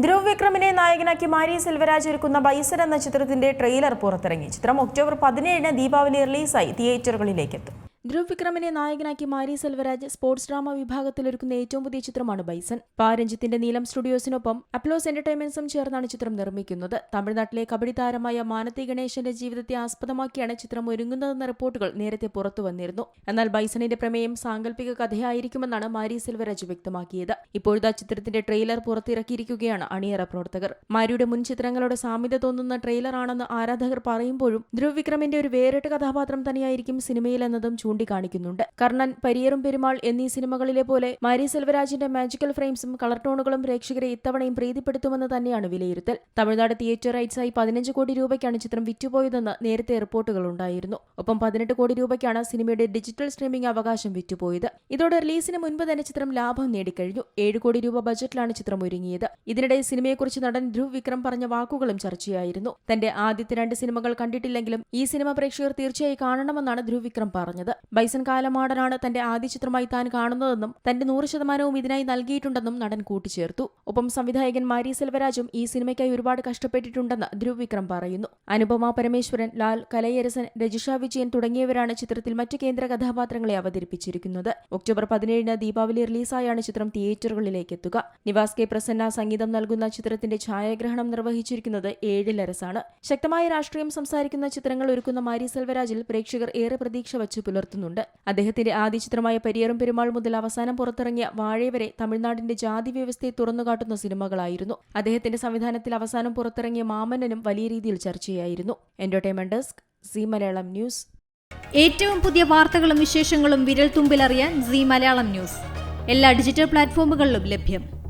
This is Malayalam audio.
ധ്രുവ് വിക്രമിനെ നായകനാക്കി മാരി സെൽവരാജ് ഒരുക്കുന്ന ബൈസൺ എന്ന ചിത്രത്തിന്റെ ട്രെയിലർ പുറത്തിറങ്ങി. ചിത്രം ഒക്ടോബർ പതിനേഴിന് ദീപാവലി റിലീസായി. തിയേറ്ററുകളിലേക്ക് എത്തും ധ്രുവ് വിക്രമിനെ നായകനാക്കി മാരി സെൽവരാജ് സ്പോർട്സ് ഡ്രാമ വിഭാഗത്തിൽ ഒരുക്കുന്ന ഏറ്റവും പുതിയ ചിത്രമാണ് ബൈസൺ. പാരഞ്ജിത്തിന്റെ നീലം സ്റ്റുഡിയോസിനൊപ്പം അപ്ലോസ് എന്റർടൈൻമെന്റ്സും ചേർന്നാണ് ചിത്രം നിർമ്മിക്കുന്നത്. തമിഴ്നാട്ടിലെ കബഡി താരമായ മാനത്തി ഗണേശന്റെ ജീവിതത്തെ ആസ്പദമാക്കിയാണ് ചിത്രം ഒരുങ്ങുന്നതെന്ന റിപ്പോർട്ടുകൾ നേരത്തെ പുറത്തു വന്നിരുന്നു. എന്നാൽ ബൈസണിന്റെ പ്രമേയം സാങ്കല്പിക കഥയായിരിക്കുമെന്നാണ് മാരി സെൽവരാജ് വ്യക്തമാക്കിയത്. ഇപ്പോഴത്തെ ചിത്രത്തിന്റെ ട്രെയിലർ പുറത്തിറക്കിയിരിക്കുകയാണ് അണിയറ പ്രവർത്തകർ. മാരിയുടെ മുൻ ചിത്രങ്ങളുടെ സാമ്യത തോന്നുന്ന ട്രെയിലറാണെന്ന് ആരാധകർ പറയുമ്പോഴും ധ്രുവ് വിക്രമിന്റെ ഒരു വേറിട്ട കഥാപാത്രം തന്നെയായിരിക്കും സിനിമയിലെന്നതും ചൂണ്ടിക്കാണിക്കുന്നുണ്ട്. കർണൻ പരിയറും പെരുമാൾ എന്നീ സിനിമകളിലെ പോലെ മാരി സെൽവരാജിന്റെ മാജിക്കൽ ഫ്രെയിംസും കളർ ടോണുകളും പ്രേക്ഷകരെ ഇത്തവണയും പ്രീതിപ്പെടുത്തുമെന്ന് തന്നെയാണ് വിലയിരുത്തൽ. തമിഴ്നാട് തിയേറ്റർ റൈറ്റ്സായി പതിനഞ്ച് കോടി രൂപയ്ക്കാണ് ചിത്രം വിറ്റുപോയതെന്ന് നേരത്തെ റിപ്പോർട്ടുകൾ ഉണ്ടായിരുന്നു. ഒപ്പം പതിനെട്ട് കോടി രൂപയ്ക്കാണ് സിനിമയുടെ ഡിജിറ്റൽ സ്ട്രീമിംഗ് അവകാശം വിറ്റുപോയത്. ഇതോടെ റിലീസിന് മുൻപ് തന്നെ ചിത്രം ലാഭം നേടിക്കഴിഞ്ഞു. ഏഴ് കോടി രൂപ ബജറ്റിലാണ് ചിത്രം ഒരുങ്ങിയത്. ഇതിനിടെ സിനിമയെക്കുറിച്ച് നടൻ ധ്രുവ് വിക്രം പറഞ്ഞ വാക്കുകളും ചർച്ചയായിരുന്നു. തന്റെ ആദ്യത്തെ രണ്ട് സിനിമകൾ കണ്ടിട്ടില്ലെങ്കിലും ഈ സിനിമ പ്രേക്ഷകർ തീർച്ചയായും കാണണമെന്നാണ് ധ്രുവ് വിക്രം പറഞ്ഞത്. ബൈസൺ കാലമാടനാണ് തന്റെ ആദ്യ ചിത്രമായി താൻ കാണുന്നതെന്നും തന്റെ നൂറ് ശതമാനവും ഇതിനായി നൽകിയിട്ടുണ്ടെന്നും നടൻ കൂട്ടിച്ചേർത്തു. ഒപ്പം സംവിധായകൻ മാരി സെൽവരാജും ഈ സിനിമയ്ക്കായി ഒരുപാട് കഷ്ടപ്പെട്ടിട്ടുണ്ടെന്ന് ധ്രുവ് വിക്രം പറയുന്നു. അനുപമ പരമേശ്വരൻ ലാൽ കലയരസൻ രജിഷ വിജയൻ തുടങ്ങിയവരാണ് ചിത്രത്തിൽ മറ്റ് കേന്ദ്ര കഥാപാത്രങ്ങളെ അവതരിപ്പിച്ചിരിക്കുന്നത്. ഒക്ടോബർ പതിനേഴിന് ദീപാവലി റിലീസായാണ് ചിത്രം തിയേറ്ററുകളിലേക്ക് എത്തുക. നിവാസ് കെ പ്രസന്ന സംഗീതം നൽകുന്ന ചിത്രത്തിന്റെ ഛായാഗ്രഹണം നിർവഹിച്ചിരിക്കുന്നത് ഏഴിലരസാണ്. ശക്തമായ രാഷ്ട്രീയം സംസാരിക്കുന്ന ചിത്രങ്ങൾ ഒരുക്കുന്ന മാരി സെൽവരാജിൽ പ്രേക്ഷകർ ഏറെ പ്രതീക്ഷ വച്ചു പുലർത്തുന്നുണ്ട് അദ്ദേഹത്തിന്റെ ആദ്യ ചിത്രമായ പരിയറും പെരുമാൾ മുതൽ അവസാനം പുറത്തിറങ്ങിയ വാഴ വരെ തമിഴ്നാടിന്റെ ജാതി വ്യവസ്ഥയെ തുറന്നുകാട്ടുന്ന സിനിമകളായിരുന്നു. അദ്ദേഹത്തിന്റെ സംവിധാനത്തിൽ അവസാനം പുറത്തിറങ്ങിയ മാമന്നനും വലിയ രീതിയിൽ ചർച്ചയായിരുന്നു. Entertainment desk Zee Malayalam news. ഏറ്റവും പുതിയ വാർത്തകളും വിശേഷങ്ങളും വിരൽ തുമ്പിലറിയാൻ സി മലയാളം ന്യൂസ്. എല്ലാ ഡിജിറ്റൽ പ്ലാറ്റ്ഫോമുകളിലും ലഭ്യം.